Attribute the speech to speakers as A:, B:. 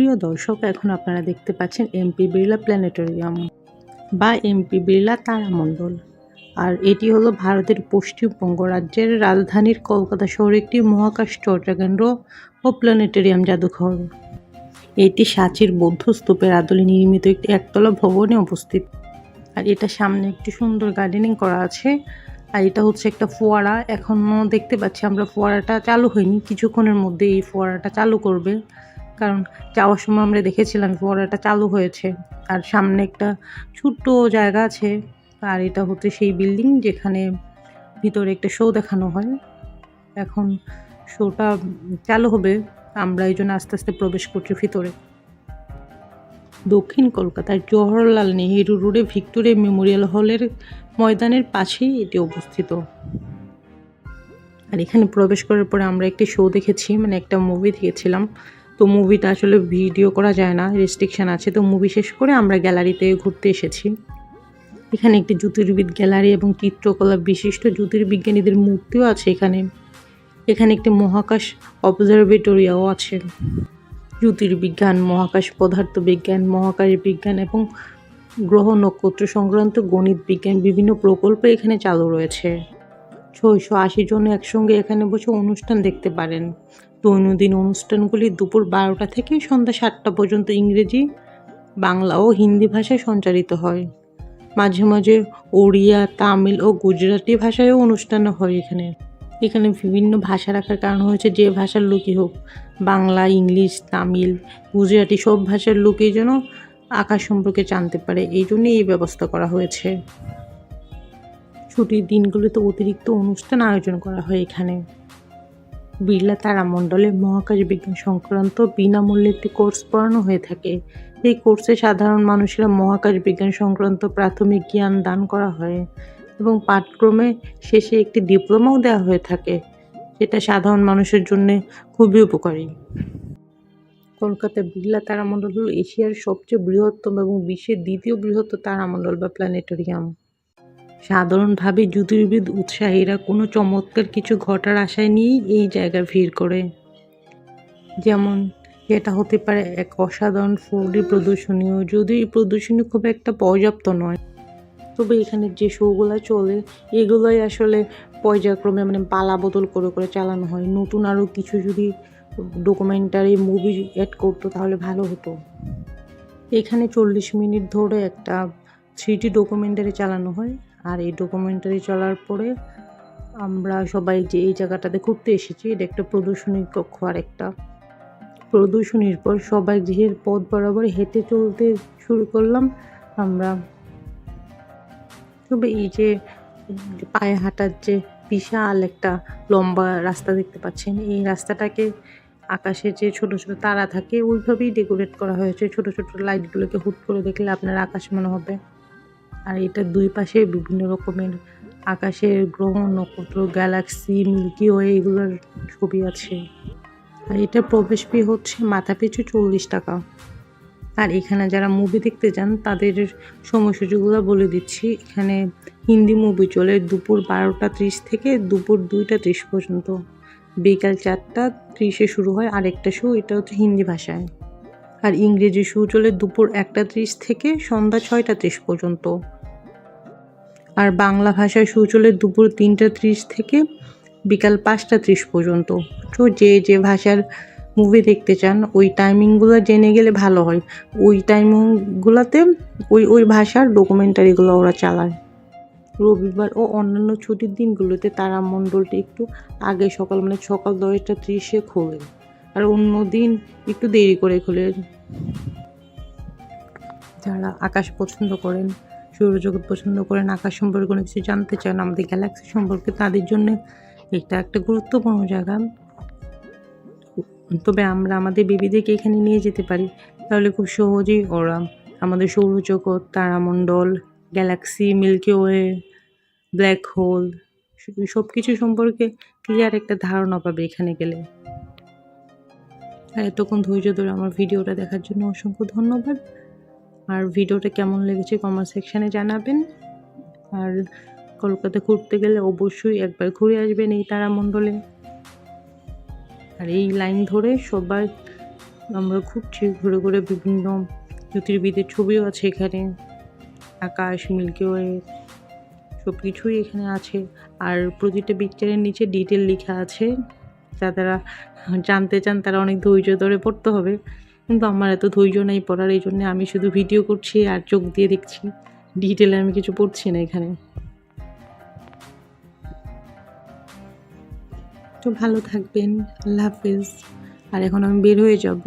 A: প্রিয় দর্শক, এখন আপনারা দেখতে পাচ্ছেন এমপি বিড়লা প্ল্যানেটোরিয়াম বা এমপি বিড়লা তারামণ্ডল আর এটি হলো ভারতের পশ্চিমবঙ্গ রাজ্যের রাজধানীর কলকাতা শহরে একটি মহাকাশ চর্চা কেন্দ্র ও প্ল্যানেটোরিয়াম জাদুঘর। এটি সাঁচির বৌদ্ধ স্তূপের আদলে নির্মিত একটি একতলা ভবনে অবস্থিত। আর এটা সামনে একটি সুন্দর গার্ডেনিং করা আছে। আর এটা হচ্ছে একটা ফোয়ারা। এখনও দেখতে পাচ্ছি আমরা ফোয়ারাটা চালু হয়নি। কিছুক্ষণের মধ্যে এই ফোয়ারাটা চালু করবে। কারণ যাওয়ার সময় আমরা দেখেছিলাম ফোয়ারাটা চালু হয়েছে। আর সামনে একটা ছোট্ট জায়গা আছে। আর এটা হচ্ছে সেই বিল্ডিং যেখানে ভিতরে একটা শো দেখানো হয়। এখন শোটা চালু হবে। আমরা এই জন্য আস্তে আস্তে প্রবেশ করছি ভিতরে। দক্ষিণ কলকাতার জওহরলাল নেহেরু রোডে ভিক্টোরিয়া মেমোরিয়াল হলের ময়দানের পাশেই এটি অবস্থিত। আর এখানে প্রবেশ করার পরে আমরা একটি শো দেখেছি মানে একটা মুভি দেখেছিলাম। তো মুভিটা আসলে ভিডিও করা যায় না রেস্ট্রিকশান আছে। তো মুভি শেষ করে আমরা গ্যালারিতে ঘুরতে এসেছি। এখানে একটি জ্যোতির্বিদ গ্যালারি এবং চিত্রকলা বিশিষ্ট জ্যোতির্বিজ্ঞানীদের মূর্তিও আছে এখানে। এখানে একটি মহাকাশ অবজারভেটরিয়াও আছে। জ্যোতির্বিজ্ঞান, মহাকাশ পদার্থবিজ্ঞান, মহাকাশ বিজ্ঞান এবং গ্রহ নক্ষত্র সংক্রান্ত গণিত বিজ্ঞান বিভিন্ন প্রকল্প এখানে চালু রয়েছে। ছয়শো আশি জন একসঙ্গে এখানে বসে অনুষ্ঠান দেখতে পারেন। দৈনন্দিন অনুষ্ঠানগুলি দুপুর বারোটা থেকে সন্ধ্যা সাতটা পর্যন্ত ইংরেজি, বাংলা ও হিন্দি ভাষায় সঞ্চালিত হয়। মাঝে মাঝে ওড়িয়া, তামিল ও গুজরাটি ভাষায়ও অনুষ্ঠান হয় এখানে। এখানে বিভিন্ন ভাষা রাখার কারণ হয়েছে যে ভাষার লোকই হোক। বাংলা, ইংলিশ, তামিল, গুজরাটি সব ভাষার লোকই যেন আকাশ সম্পর্কে জানতে পারে। এই জন্যই এই ব্যবস্থা করা হয়েছে। ছুটির দিনগুলোতে অতিরিক্ত অনুষ্ঠান আয়োজন করা হয় এখানে। বিড়লা তারামণ্ডলে মহাকাশ বিজ্ঞান সংক্রান্ত বিনামূল্যে একটি কোর্স পড়ানো হয়ে থাকে। এই কোর্সে সাধারণ মানুষেরা মহাকাশ বিজ্ঞান সংক্রান্ত প্রাথমিক জ্ঞান দান করা হয় এবং পাঠক্রমে শেষে একটি ডিপ্লোমাও দেওয়া হয়ে থাকে। যেটা সাধারণ মানুষের জন্য খুবই উপকারী। কলকাতা বিড়লা তারামণ্ডল হল এশিয়ার সবচেয়ে বৃহত্তম এবং বিশ্বের দ্বিতীয় বৃহত্তম তারামণ্ডল বা প্ল্যানেটোরিয়াম। সাধারণভাবে জ্যোতির্বিদ উৎসাহীরা কোনো চমৎকার কিছু ঘটার আশায় নিয়েই এই জায়গায় ভিড় করে। যেমন, এটা হতে পারে এক অসাধারণ ফোরডি প্রদর্শনীও, যদিও এই প্রদর্শনী খুব একটা পর্যাপ্ত নয়। তবে এখানে যে শোগুলো চলে, এগুলোই আসলে পর্যায়ক্রমে মানে পালা বদল করে করে চালানো হয়। নতুন আরও কিছু যদি ডকুমেন্টারি, মুভি অ্যাড করতো তাহলে ভালো হতো। এখানে চল্লিশ মিনিট ধরে একটা থ্রিটি ডকুমেন্টারি চালানো হয়। আর এই ডকুমেন্টারি চলার পরে আমরা সবাই যে এই জায়গাটাতে ঘুরতে এসেছি, এটা একটা প্রদর্শনী কক্ষ আর একটা। প্রদর্শনীর পর সবাই গৃহের পথ বরাবর হেঁটে চলতে শুরু করলাম, আমরা তবে এই যে পায়ে হাঁটার যে বিশাল একটা লম্বা রাস্তা দেখতে পাচ্ছেন, এই রাস্তাটাকে আকাশে যে ছোট ছোট তারা থাকে, ওইভাবেই ডেকোরেট করা হয়েছে। ছোট ছোট লাইটগুলোকে হুট করে দেখলে আপনার আকাশ মনে হবে। আর এটার দুই পাশে বিভিন্ন রকমের আকাশের গ্রহ, নক্ষত্র, গ্যালাক্সি, মিল্কি ওয়ে এগুলোর ছবি আছে। আর এটার প্রবেশ ফি হচ্ছে মাথা পিছু চল্লিশ টাকা। আর এখানে যারা মুভি দেখতে যান, তাদের সময়সূচিগুলো বলে দিচ্ছি। এখানে হিন্দি মুভি চলে দুপুর বারোটা ত্রিশ থেকে দুপুর দুইটা ত্রিশ পর্যন্ত। বিকাল চারটা ত্রিশে শুরু হয় আরেকটা শো এটা হচ্ছে হিন্দি ভাষায়। আর ইংরেজি শো চলে দুপুর একটা ত্রিশ থেকে সন্ধ্যা ছয়টা ত্রিশ পর্যন্ত। আর বাংলা ভাষায় শো চলে দুপুর তিনটা ত্রিশ থেকে বিকাল পাঁচটা ত্রিশ পর্যন্ত। তো যে যে ভাষার মুভি দেখতে চান, ওই টাইমিংগুলো জেনে গেলে ভালো হয়। ওই টাইমিংগুলোতে ওই ওই ভাষার ডকুমেন্টারিগুলো ওরা চালায়। রবিবার ও অন্যান্য ছুটির দিনগুলোতে তারা মণ্ডলটি একটু আগে সকাল মানে সকাল দশটা ত্রিশে খোলে। আর অন্য দিন একটু দেরি করে খোলে। যারা আকাশ পছন্দ করেন সৌরজগৎ পছন্দ করেন, আকাশ সম্পর্কে কোনো কিছু জানতে চান, আমাদের গ্যালাক্সি সম্পর্কে তাদের জন্য এটা একটা গুরুত্বপূর্ণ জায়গা। তবে আমরা আমাদের বেবিদেরকে এখানে নিয়ে যেতে পারি। তাহলে খুব সহজেই ওরা আমাদের সৌরজগৎ, তারামণ্ডল galaxy milky way black hole সব কিছু সম্পর্কে ক্লিয়ার একটা ধারণা পাবে এখানে গেলে। আর এতক্ষণ ধৈর্য ধরে আমার ভিডিওটা দেখার জন্য অসংখ্য ধন্যবাদ। আর ভিডিওটা কেমন লেগেছে কমেন্ট সেকশানে জানাবেন। আর কলকাতা ঘুরতে গেলে অবশ্যই একবার ঘুরে আসবেন এই তারামণ্ডলে। আর এই লাইন ধরে সবাই আমরা ঘুরছি, ঘুরে ঘুরে বিভিন্ন জ্যোতির্বিদের ছবিও আছে এখানে। আকাশ, মিল্কি ওয়ে সব কিছুই এখানে আছে। আর প্রতিটা পিকচারের নিচে ডিটেল লেখা আছে। যারা জানতে চান তারা অনেক ধৈর্য ধরে পড়তে হবে। কিন্তু আমার এত ধৈর্য নেই পড়ার, এই জন্যে আমি শুধু ভিডিও করছি আর চোখ দিয়ে দেখছি। ডিটেলে আমি কিছু পড়ছি না এখানে। তো ভালো থাকবেন, আল্লাহ হাফিজ। আর এখন আমি বের হয়ে যাব।